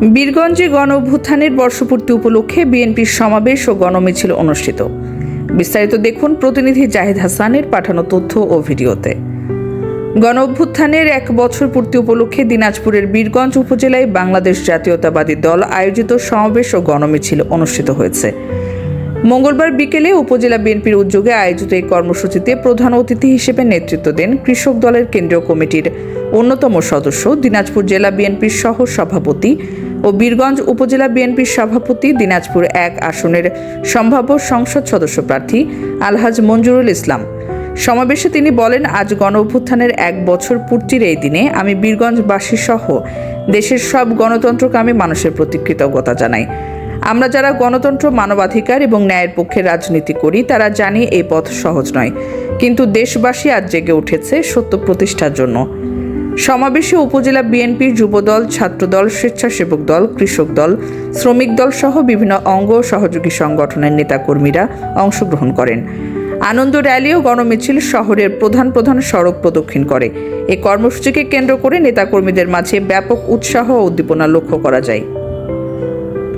বীরগঞ্জে গণ অভ্যুত্থানের বর্ষপূর্তি উপলক্ষে বিএনপির সমাবেশ ও গণমিছিল অনুষ্ঠিত। বিস্তারিত দেখুন প্রতিনিধি জাহিদ হাসানের পাঠানো তথ্য ও ভিডিওতে। গণ অভ্যুত্থানের এক বছর পূর্তি উপলক্ষে দিনাজপুরের বীরগঞ্জ উপজেলায় বাংলাদেশ জাতীয়তাবাদী দল আয়োজিত সমাবেশ ও গণমিছিল অনুষ্ঠিত হয়েছে। মঙ্গলবার বিকেলে উপজেলা বিএনপির উদ্যোগে আয়োজিত এই কর্মসূচিতে প্রধান অতিথি হিসেবে নেতৃত্ব দেন কৃষক দলের কেন্দ্রীয় কমিটির অন্যতম সদস্য, দিনাজপুর জেলা বিএনপির সহ সভাপতি ও বীরগঞ্জ উপজেলা বিএনপির সভাপতি দিনাজপুর এক আসনের সম্ভাব্য সংসদ সদস্য প্রার্থী আলহাজ মঞ্জুরুল ইসলাম। সমাবেশে তিনি বলেন, আজ গণ অভ্যুত্থানের এক বছর পূর্তির এই দিনে আমি বীরগঞ্জবাসী সহ দেশের সব গণতন্ত্রকামী মানুষের প্রতি কৃতজ্ঞতা জানাই। আমরা যারা গণতন্ত্র, মানবাধিকার এবং ন্যায়ের পক্ষে রাজনীতি করি, তারা জানি এই পথ সহজ নয়। কিন্তু দেশবাসী আজ জেগে উঠেছে সত্য প্রতিষ্ঠার জন্য। সমাবেশে উপজেলা বিএনপির যুবদল, ছাত্রদল, স্বেচ্ছাসেবক দল, কৃষক দল, শ্রমিক দল সহ বিভিন্ন অঙ্গ সহযোগী সংগঠনের নেতাকর্মীরা অংশগ্রহণ করেন। আনন্দ র্যালি ও গণমিছিল শহরের প্রধান প্রধান সড়ক প্রদক্ষিণ করে। এ কর্মসূচিকে কেন্দ্র করে নেতাকর্মীদের মাঝে ব্যাপক উৎসাহ ও উদ্দীপনা লক্ষ্য করা যায়।